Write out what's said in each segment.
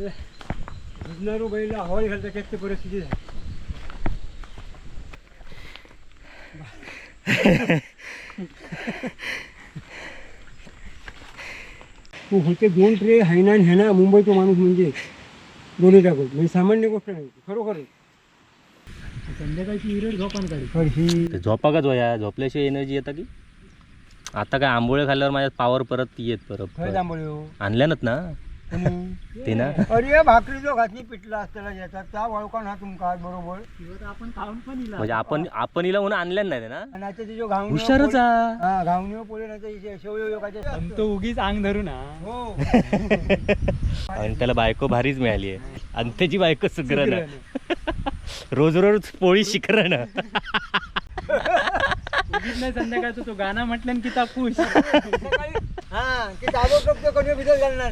भिजणारू बैल हवाई घालता त्यात परिस्थिती होते दोन ट्रे हैना आणि ह्याना मुंबई तो माणूस म्हणजे दोन्ही टाकत म्हणजे सामान्य गोष्ट नाही खरोखर संध्याकाळची विरड झोपान काढी ही ते झोपा का जोया झोपल्याशिवाय एनर्जी येतं की? आता काय आंबोळे खाल्ल्यावर माझ्यात पावर परत येत परत. जांभळे हो. आणल्यानच ना? कोणी? ते ना? अरे भाकरी जो घातली पिठला असताना येतात त्या वळकान हा तुमका आज बरोबर आपण खाऊन पण म्हणजे आपण आपण हिला म्हणून आणल्या नाही ना? हुशारच. हा पोले नाही योगाचे तो उगीच अंग धरू ना हो. आणि त्याला बायको भारीच मिळाली आहे. आणि त्याची बायको सुग्रण रोज रोज पोळी शिकरण उगीच नाही संध्याकाळचं तो गाणं म्हटलं की ता खुश. हा भिजत घालणार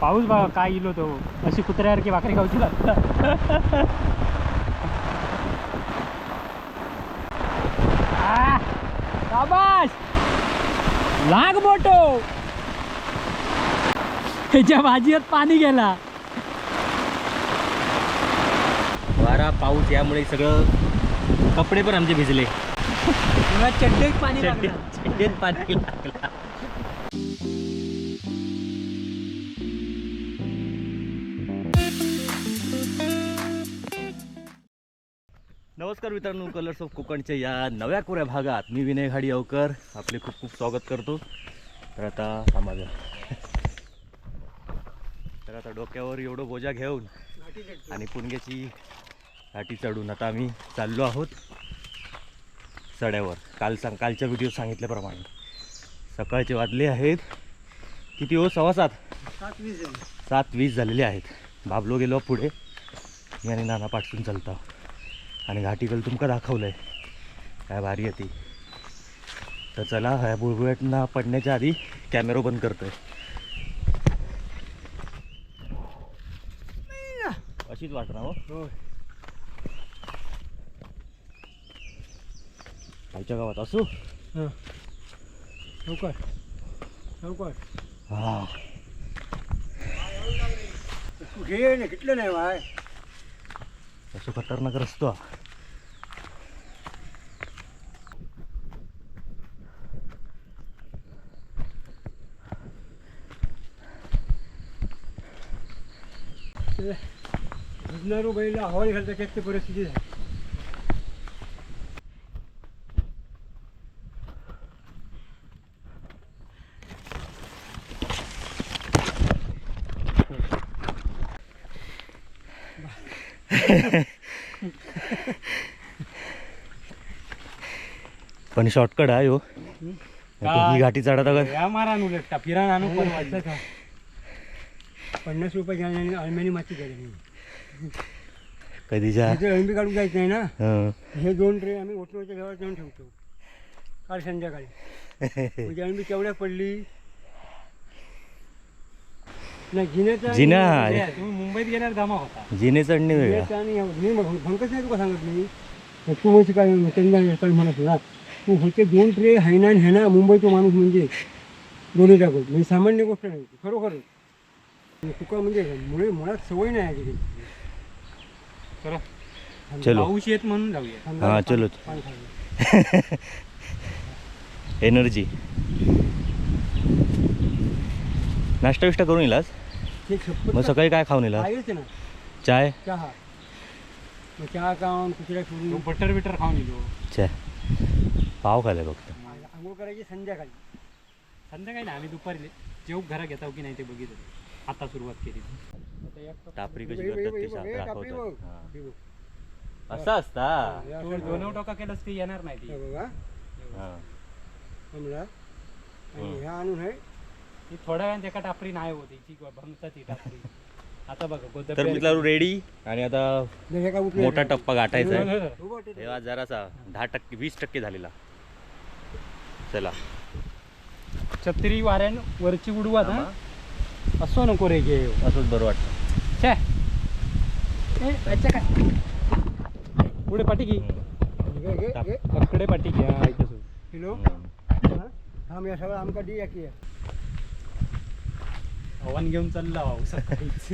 पाऊस बघा काय इलो तो. अशी कुत्र्यासारखी भाकरी खाऊची लागतं. आ, शाबास! लाग मोठो ह्याच्या भाजीत पाणी गेला. वारा पाऊस यामुळे सगळं कपडे पण आमचे भिजले. चड्डेत पाणी चड्डीत लागलं. चड्डीत पाणी लागलं. नमस्कार मित्रांनो कलर्स ऑफ कोकणच्या या नव्या कोऱ्या भागात मी विनय घाडी अवकर. आपले खूप खूप स्वागत करतो. तर आता थांबा जरा. तर आता डोक्यावर एवढं बोजा घेऊन आणि पुणग्याची घाटी चढून आता आम्ही चाललो आहोत. सड्यावर. काल सांग कालच्या व्हिडिओ सांगितल्याप्रमाणे. सकाळचे वाजले आहेत. किती हो? सव्वा सात? सात वीस झाली. सात वीस झालेले आहेत. बाबलो गेलो पुढे. मी आणि नाना पाठसून चालता. आणि घाटीकल तुमका दाखवलं आहे काय भारी आहे ती. तर चला ह्या बुळबुळ्यातना पडण्याच्या आधी कॅमेरा बंद करतोय. अशीच वाट ना हो. आमच्या गावात असू हा. लवकर लवकर हा तू घे ना घेतलं नाही बाय असं खतरनाक रस्तो भिजणारू बैल हवाई घालता त्यात परिस्थिती झाली पण शॉर्टकट आहे हो. ही. घाटी चढत या मारा लेकटा फिरा आणू पण वाटतं का? पन्नास रुपये घ्यायला अळमेनी माती घ्यायला कधीच्या? अळंबी काढून जायचं नाही ना? हं. दोन ट्रे आम्ही ओटणीच्या जवळ जाऊन ठेवतो. काल संध्याकाळी. म्हणजे अळंबी केवढ्या पडली? जिना. हे, तुम्ही मुंबईत गेल्यावर जमा होता. जिने चढणे वेगळा. आणि भंकच नाही तुका सांगत मी तू म्हणजे काय त्यांना काय म्हणत ना तू होते दोन ट्रे हैना आणि ह्याना मुंबई तो माणूस म्हणजे दोन्ही टाकत म्हणजे सामान्य गोष्ट नाही खरोखर. तुका म्हणजे मुळे मुळात सवय नाही आहे तिथे. चला. पाऊस येत म्हणून जाऊया. हा चलो. एनर्जी. नाश्ता विष्टा करून येलास? ते शपथ मग सकाळी काय खाऊन येला ना. चाय? चहा. मग चहा खाऊन कुत्र्या तो सोडून बटर बिटर खाऊन येलो चाय पाव खाल्लाय फक्त. आंघोळ करायची संध्याकाळी. संध्याकाळी ना आम्ही दुपारी जेव घरा घेताव की नाही ते बघितलं. आता सुरुवात केली. आता एक कप- टापरी हे कशी हे करतात ते हे सांग- हे टापरी दाखवतात. हा. हे. असं असता? हे दोन. टोका केलंस की येणार नाही ती. हे हा. हं. ह्या आणून आहे ती थोड्या वेळाने एका टापरी नाही होती ती भंगता ती टापरी. आता बघा तर मित्रांनो रेडी आणि आता हे मोठा. टप्पा गाठायचा आहे. हो बघ, ते- तेव्हा जरासा दहा टक्के वीस टक्के झालेला. चला. छत्री वाऱ्यान वरची उडवा ना. असो नको रे घे असंच बरं वाटतं. छे. ए, अच्छा काय? पुढे पाठी घे. पकडे पाठी हम्म. हा? या सगळं आमका दी या की आव्हान घेऊन चालला भाऊ सकाळीच.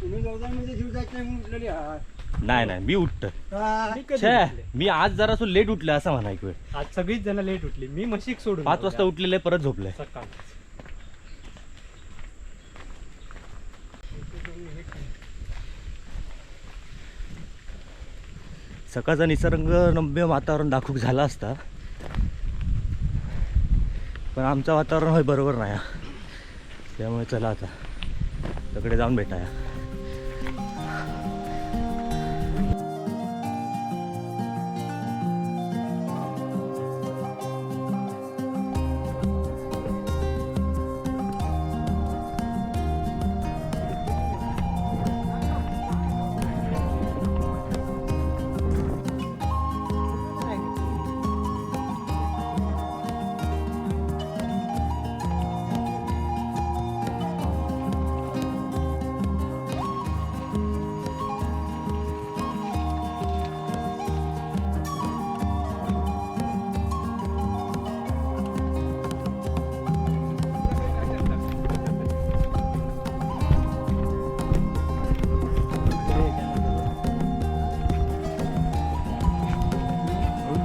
तुम्ही म्हणजे जीव जायचं नाही म्हणून उठलेले आहात. नाही नाही मी उठतं? मी कधी छे उठले? मी आज जरा लेट उठलं असं म्हणा एक वेळ आज सगळीच जण लेट उठली. मी मशीक सोडून पाच वाजता. उठलेले परत झोपले. सकाळ सकाळचा निसर्ग नम्य वातावरण दाखवूक झाला असता. पण आमचं वातावरण होय बरोबर नाही हा. त्यामुळे चला आता. तिकडे जाऊन भेटाया.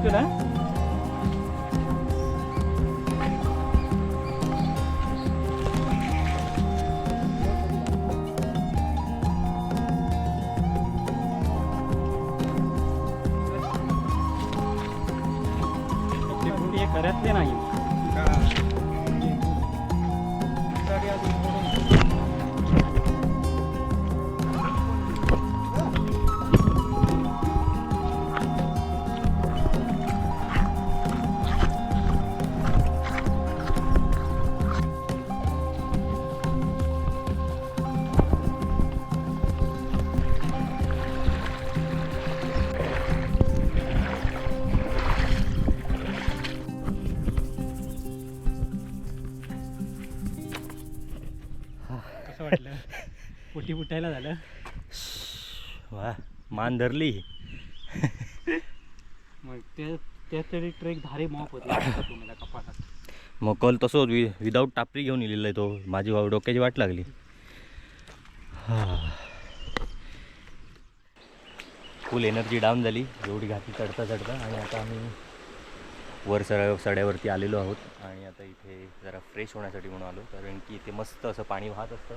उठतो ना पोटी उठायला झालं. वा मान धरली. मग ते त्या तरी ट्रेक भारी मॉप होती. तुम्हाला कपाटात. मग कल तसं वि विदाऊट टापरी घेऊन इलेलं आहे तो. माझी वा- डोक्याची वाट लागली. फुल एनर्जी डाऊन झाली. एवढी घाटी चढता चढता आणि आता आम्ही वर सड्या सड्यावरती आलेलो आहोत. आणि आता इथे जरा फ्रेश होण्यासाठी म्हणून आलो. कारण की इथे मस्त असं पाणी वाहत असतं.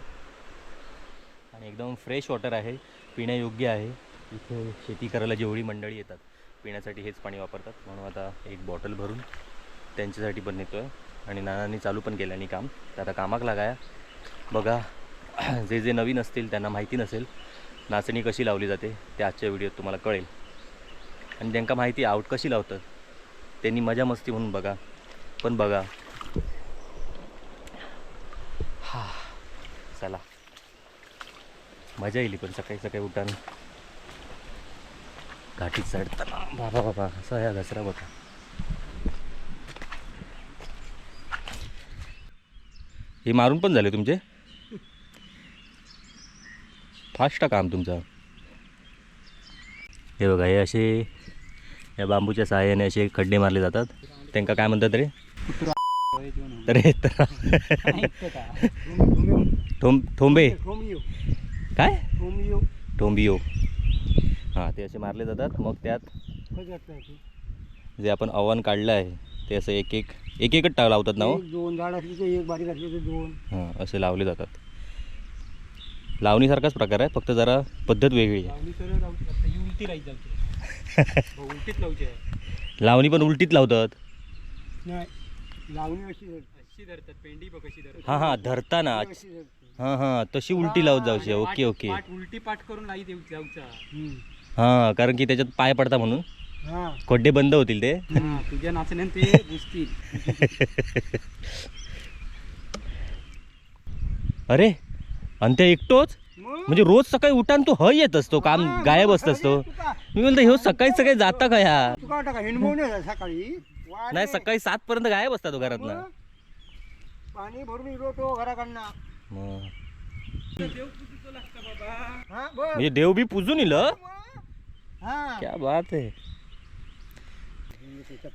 आणि एकदम फ्रेश वॉटर आहे. पिण्यायोग्य आहे. इथे शेती करायला जेवढी मंडळी येतात पिण्यासाठी हेच पाणी वापरतात. म्हणून आता एक बॉटल भरून त्यांच्यासाठी पण नेतो आहे आणि नानांनी चालू पण केलं आणि काम. तर आता कामाक लागाया. बघा जे जे नवीन असतील त्यांना माहिती नसेल नाचणी कशी लावली जाते ते आजच्या व्हिडिओत तुम्हाला कळेल. आणि त्यांना माहिती आऊट कशी लावतात. त्यांनी मजा मस्ती म्हणून बघा. पण बघा. हा चला. मजा येईल पण सकाळी सकाळी उठान घाटीत चढताना. बाबा बाबा असा या घसरा बघा. हे मारून पण झाले तुमचे? फास्ट काम तुमचं? हे बघा हे असे या बांबूच्या सहाय्याने असे खड्डे मारले जातात. त्यांना काय म्हणतात रे? रे तर थोंब काय? रोमियो टोंबियो हां ते असे मारले जातात. मग त्यात? जे आपण आव्हान काढलं आहे ते असं एक एक एक एकच टाक लावतात ना हो? दोन झाड असली तर एक बारीक असली तर दोन. हां असे लावले जातात. लावणीसारखाच प्रकार आहे फक्त जरा पद्धत वेगळी आहे. लावणी ही पण उलटीत लावतात. नाही लावणी अशी धरते. अशी धरतात. पेंडी हां हां धरताना. हां हां. तशी उलटी लावत जाऊची ओके ओके. पाठ उलटी पाठ करून लाई देऊ जाऊचा. हां कारण की त्याच्यात पाय पडता म्हणून. हा. खड्डे बंद होतील ते. हा, तुझ्या ते अरे आणि ते एकटोच? मग? म्हणजे रोज सकाळी उठान तो ह येत असतो काम हा, गायब असत असतो. तुका- मी म्हणतो ह्यो सकाळी सकाळी जाता का ह्या? तुका का सकाळी. नाही. सकाळी सात पर्यंत गायब असता तो घरात मग? पाणी भरून तो घराकडनं. हा म्हणजे देव बी पुजून हा। क्या बात आहे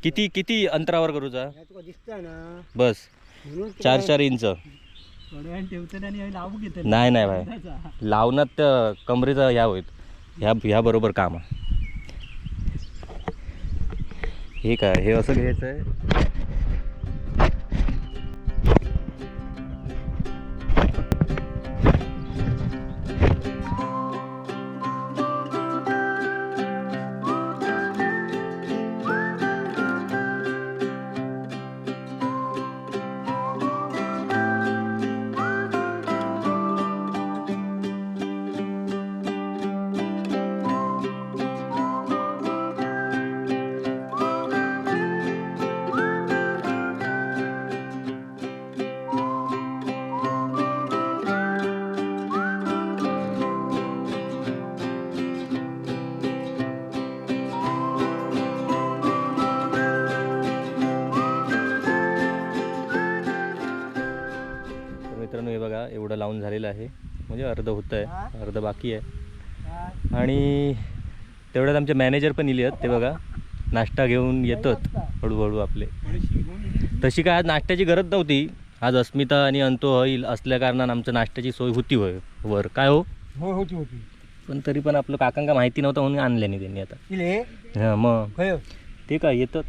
किती किती अंतरावर करूचा बस. चार चार इंच. नाही नाही बाय. लावण्यात त्या कमरेचा ह्या होईल. ह्या ह्या बरोबर काम आहे. हे काय हे असं घ्यायचं आहे मित्रांनो हे बघा एवढं लावून झालेलं आहे. म्हणजे अर्ध होतं आहे अर्ध बाकी आहे? आणि तेवढ्यात आमचे मॅनेजर पण इले आहेत ते बघा नाश्ता घेऊन येतात हळूहळू आपले. तशी काय आज नाश्त्याची गरज नव्हती. आज अस्मिता आणि अंतो होईल असल्या कारणानं आमचं नाश्त्याची सोय होती होय वर. काय हो? हो होती होती. पण तरी पण आपलं काकांका माहिती नव्हतं म्हणून आणले नाही त्यांनी आता. इले? हां मग. ते काय येतात.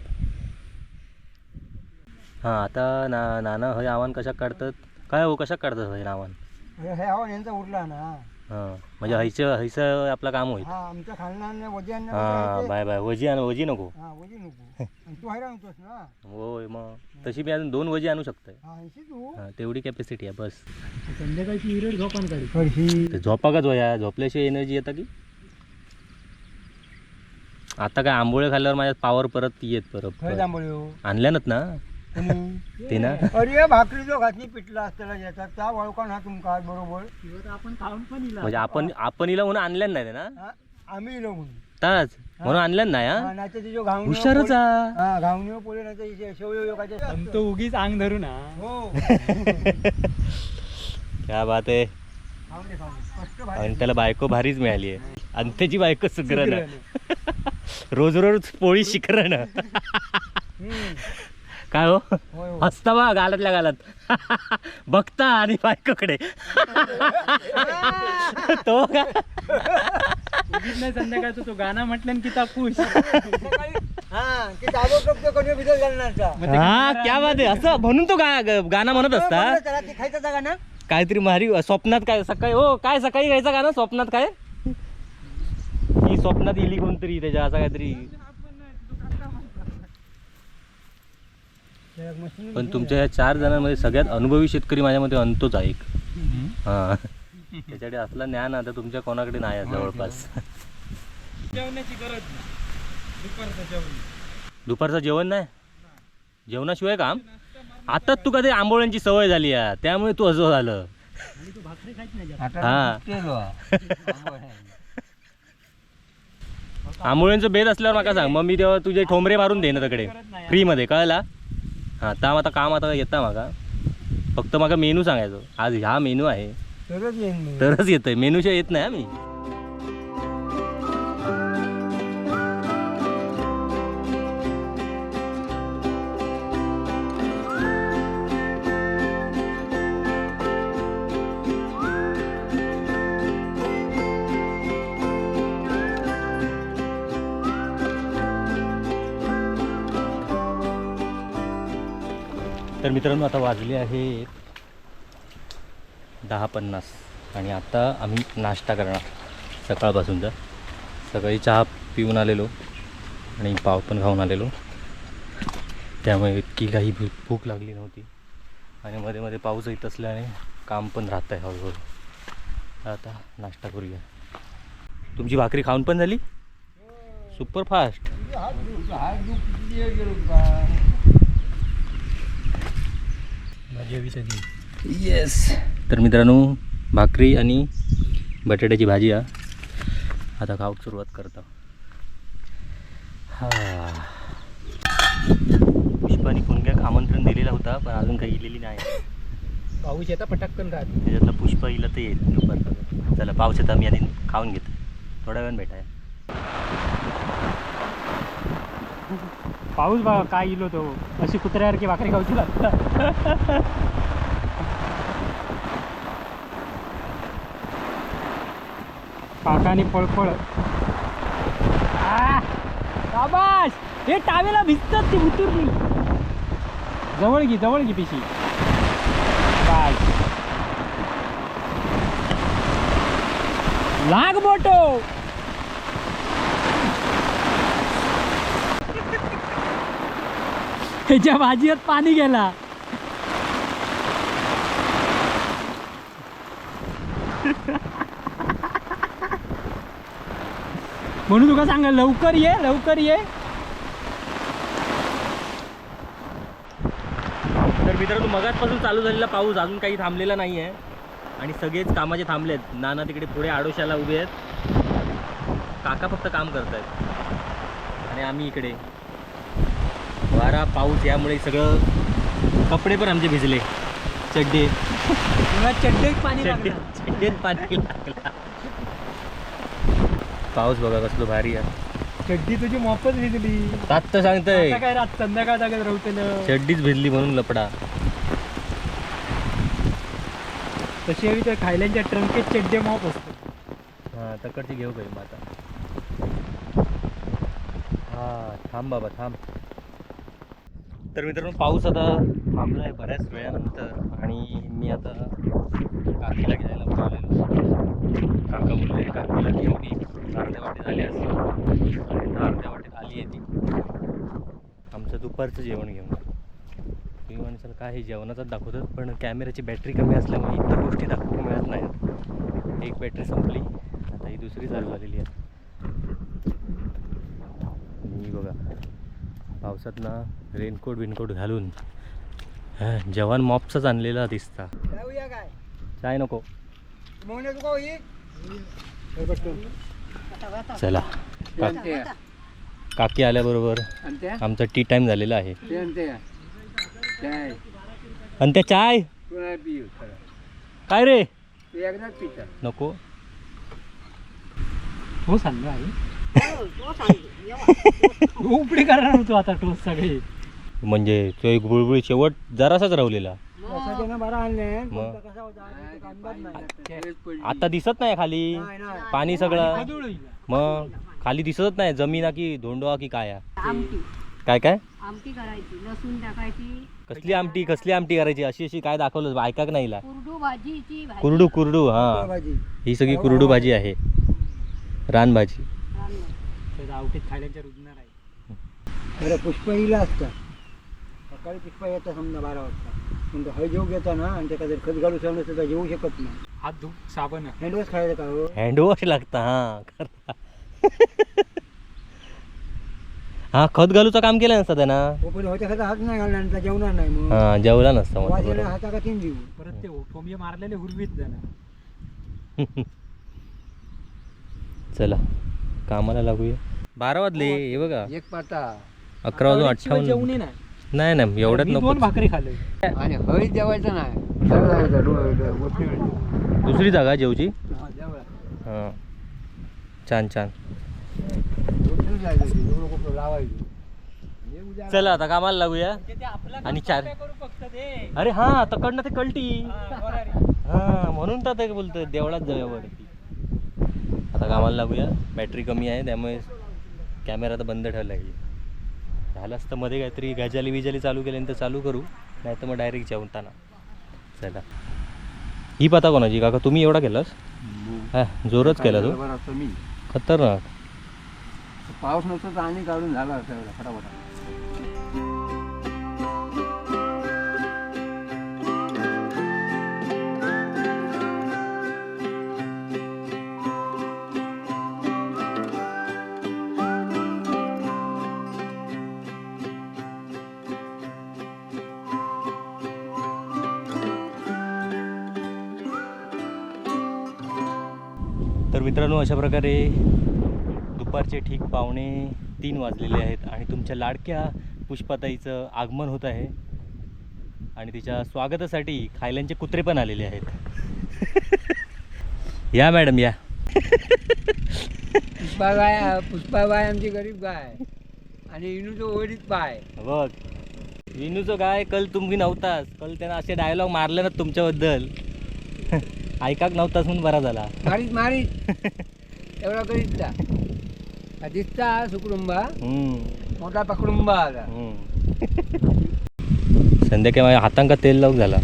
हां आता ना नाना हय आव्हान कशाक काढतात? काय हो कशाक काढतात आव्हान अरे हे आव्हान यांचा उरला ना. हां म्हणजे हैचं हैचं आपलं काम होईल. हा आमच्या खालना वजांना हां बाय बाय वजी आण वजी नको. हा वजी नको. आणि तू हैराण होतोस ना. होय मग. तशी मी अजून दोन वजी आणू शकतोय. हा तू. हां तेवढी कॅपॅसिटी आहे बस. संध्याकाळची विरड झोपान काढी ते झोपा का जोया झोपल्याशिवाय एनर्जी येता की? आता काय आंबोळे खाल्ल्यावर माझ्यात पावर परत येत परत. जांभळ्यो आणल्यानच ना? कोणी ते ना अरे भाकरी जो घातली पिठला असताना याचा त्या वळखण हा तुमका आज बरोबर. किंवा आपण खाऊन पण इला म्हणजे आपण आपण हिला म्हणून आणल्यान नाही ना हा, आम्ही इलो म्हणून. ताच म्हणून आणल्यान नाही हा, हा नाहीतर ते जो घावणी हुशारच हा हा घावणी पोले नाही शेवयो योगाचे पण तो उगीच अंग धरू ना. हो. क्या बात आहे. खाऊन दे, खाऊन दे. स्पष्ट भारी. आणि त्याला बायको भारीच मिळाली आहे. आणि त्याची बायको सुग्रण रोज रोज पोळी शिकरण हम्म. काय हो. हसता बा गालातल्या गालात. बघता आणि बायकोकडे. तो का संध्याकाळचं तो गाणं म्हटलं की ता खुश. हा हा क्या बात आहे. असं म्हणून तो गा ग- गाणं म्हणत असता खायचा काहीतरी भारी स्वप्नात काय सकाळी हो काय सकाळी गायचं गाणं? स्वप्नात काय? ही स्वप्नात इली कोणतरी त्याच्या असं काहीतरी. पण तुमच्या या चार जणांमध्ये सगळ्यात अनुभवी शेतकरी माझ्या मते अंतोच आहे एक. हा. त्याच्याकडे असला ज्ञान आता तुमच्या कोणाकडे नाही आहे जवळपास. जेवणाची गरज दुपारचं जेवण. दुपारचं जेवण नाही? जेवणाशिवाय काम? आताच तुका ते आंबोळ्यांची सवय झाली आहे त्यामुळे तू असं झालं. हा. आंबोळ्यांचं बेद असल्यावर माका सांग. मग मी तेव्हा तुझे ठोंबरे मारून देईन तकडे. फ्रीमध्ये. कळला? हां तर आता काम आता येता माका फक्त माका मेनू सांगायचो. आज ह्या मेनू आहे. तरच येईन मी तरच येतंय. मेनूशिवाय येत नाही हा तर मित्रांनो आता वाजले आहे दहा पन्नास आणि आता आम्ही नाश्ता करणार सकाळपासूनचा सकाळी चहा पिऊन आलेलो आणि पाव पण खाऊन आलेलो. त्यामुळे इतकी काही भू भूक लागली नव्हती. आणि मध्ये मध्ये पाऊस येत असल्याने काम पण राहत आहे हळूहळू. आता नाश्ता करूया. तुमची भाकरी खाऊन पण झाली? सुपर फास्ट तुझे हात दुख हात दुख किती दिवस गेलो का भाजी हवी सगळी येस तर मित्रांनो भाकरी आणि बटाट्याची भाजी हा. आता खाऊक सुरुवात करता. हा. पुष्पाने पुणक्याक आमंत्रण दिलेला होता पण अजून काही गेलेली नाही. पाऊस येता पटकन राहत त्याच्यातलं पुष्पा येईल तर येईल दुपारपर्यंत. चला पाऊस येता मी आधी खाऊन घेतो. थोड्या वेळानं भेटाय. पाऊस बघा काय इलो तो. अशी कुत्र्यासारखी भाकरी खाऊची लागतात काकानी पळपळ. बाबास हे टावेला भिजतात ती उतरली. जवळ घे जवळ घे पिशी. काय लाग बोटो ह्याच्या भाजीत पाणी गेला. म्हणून तुका सांगा लवकर ये लवकर ये. तर मित्रांनो मगाचपासून चालू झालेला पाऊस अजून काही थांबलेला नाही आहे आणि सगळेच कामाचे थांबले आहेत नाना तिकडे पुढे आडोशाला उभे आहेत. काका फक्त काम करत आहेत आणि आम्ही इकडे. वारा पाऊस यामुळे सगळं कपडे पण आमचे भिजले. चड्डे. चड्डेत पाणी चड्डे चड्डेत पाणी लागला. पाऊस बघा कसलो भारी आहे. चड्डी तुझी मोफत भिजली. तात तर सांगतंय. आता काय रात संध्याकाळ जागेत रवतेलं चड्डीच भिजली म्हणून लपडा. तशी हवी तर खायल्यांच्या ट्रंकेत चड्डे मॉप असतो. हां तकडची घेऊ काही मग आता? हा थांब बाबा थांब. तर मित्रांनो पाऊस आता थांबला आहे बऱ्याच वेळानंतर आणि मी आता काकीला घ्यायला बोलावलेलो. काका बोलले काकीला घेऊन ये. अर्ध्या वाटेत आली असं आणि अर्ध्या वाटेत आली आहे ती. आमचं दुपारचं जेवण घेऊन तुम्ही म्हणसाल काय हे जेवणाचाच दाखवतात पण कॅमेऱ्याची बॅटरी कमी असल्यामुळे इतर गोष्टी दाखवू मिळत नाहीत. एक बॅटरी संपली. आता ही दुसरी चालू झालेली आहे मी बघा पावसात ना रेनकोट बिनकोट घालून हा, जवान मॉपचाच आणलेला दिसता. जाऊया काय? नको. चला. काकी आल्याबरोबर आमचा टी टाइम झालेला आहे. आणि त्या चाय? काय रे? नको. हो सांग आई. उपडी करणार होतो आता टोस सगळे. म्हणजे तो एक बुळबुळी शेवट जरासाच राहलेला मग? आता दिसत नाही खाली. पाणी सगळं. मग? खाली दिसतच नाही जमीन की धोंडवा की काय आहे? आमटी. काय काय? आमटी करायची लसूण टाकायची. कसली आमटी कसली आमटी करायची? अशी अशी काय दाखवलं ऐका नाही ला कुरडू भाजीची भाजी. कुरडू कुरडू हा. भाजी. ही सगळी कुरडू भाजी आहे. रानभाजी. खायल्यांच्या रुजणार आहे बरं पुष्प येईल असतं सकाळी पुष्प येतं समजा बारा वाजता. पण तो हय जेव घेता ना आणि त्याचा जर खत घालू सांगलं तर तो जेवू शकत नाही. हात धु साबण. हँडवॉश खायचं का हो? हँडवॉश लागतं हा खरं. हा खत घालूचं काम केलं नसतं त्यानं. हो पण होत्या खाता हात नाही घालणार आणि त्या जेवणार नाही मग. हा जेवला नसतं वास. येणार तीन देऊ. परत ते मारलेले हुरवीत जाणं चला कामाला लागूया. बारा वाजले हे बघा. एक पाता अकरा वाजून अठ्ठावन्न. जेवणी नाही. नाही नाही एवढ्यात मी दोन नको भाकरी खाल्ले. आणि हळी जेवायचं नाही. दुसरी जागा जेवची? हां छान छान. चला आता कामाला लागूया. आणि चार अरे हा तकडनं ते कळटी हा म्हणून तर ते बोलतोय देवळात जाऊया वरती. आता कामाला लागूया. बॅटरी कमी आहे त्यामुळे कॅमेरा तर बंद ठेवला आहे. झालं असतं मध्ये काहीतरी गजाली विजाली चालू केल्यानंतर चालू करू नाही तर मग डायरेक्ट जेवताना. चला. ही पता कोणाची? काका तुम्ही एवढा केलास? हा जोरच केला तू. मी. खतरनाक. पाऊस नसतो तर आणि काढून झाला एवढा फटाफट. तर मित्रांनो अशा प्रकारे दुपारचे ठीक पावणे तीन वाजलेले आहेत आणि तुमच्या लाडक्या पुष्पाताईचं आगमन होत आहे. आणि तिच्या स्वागतासाठी खायल्यांचे कुत्रे पण आलेले आहेत. या मॅडम या. पुष्पा गाय पुष्पा गाय आमची गरीब गाय आणि इनूचं ओढीत पाय. बघ. विनूचं काय कल तुम्ही नव्हताच कल त्यानं असे डायलॉग मारले ना तुमच्याबद्दल. ऐकाक नव्हताच म्हणून बरा झाला. मारीत मारीत. एवढा करीत जा. हा दिसता सुकुडुंबा हम्म, मोठा पकडुंबा आला हम्म. संध्याकाळी माझ्या हातांका तेल लावूक झाला.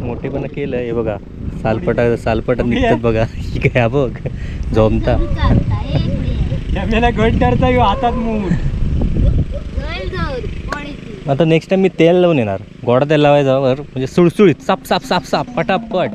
मोठेपणा केलं हे बघा. सालपटा सालपटा निघतात बघा. ही काय हा बघ. त्याला घट करता येऊ हातात मूठ. पळीची आता नेक्स्ट टाइम मी तेल लावून येणार. गोडा त्याला लावायचा म्हणजे सुळसुळीत साप साप साप साप पटापट.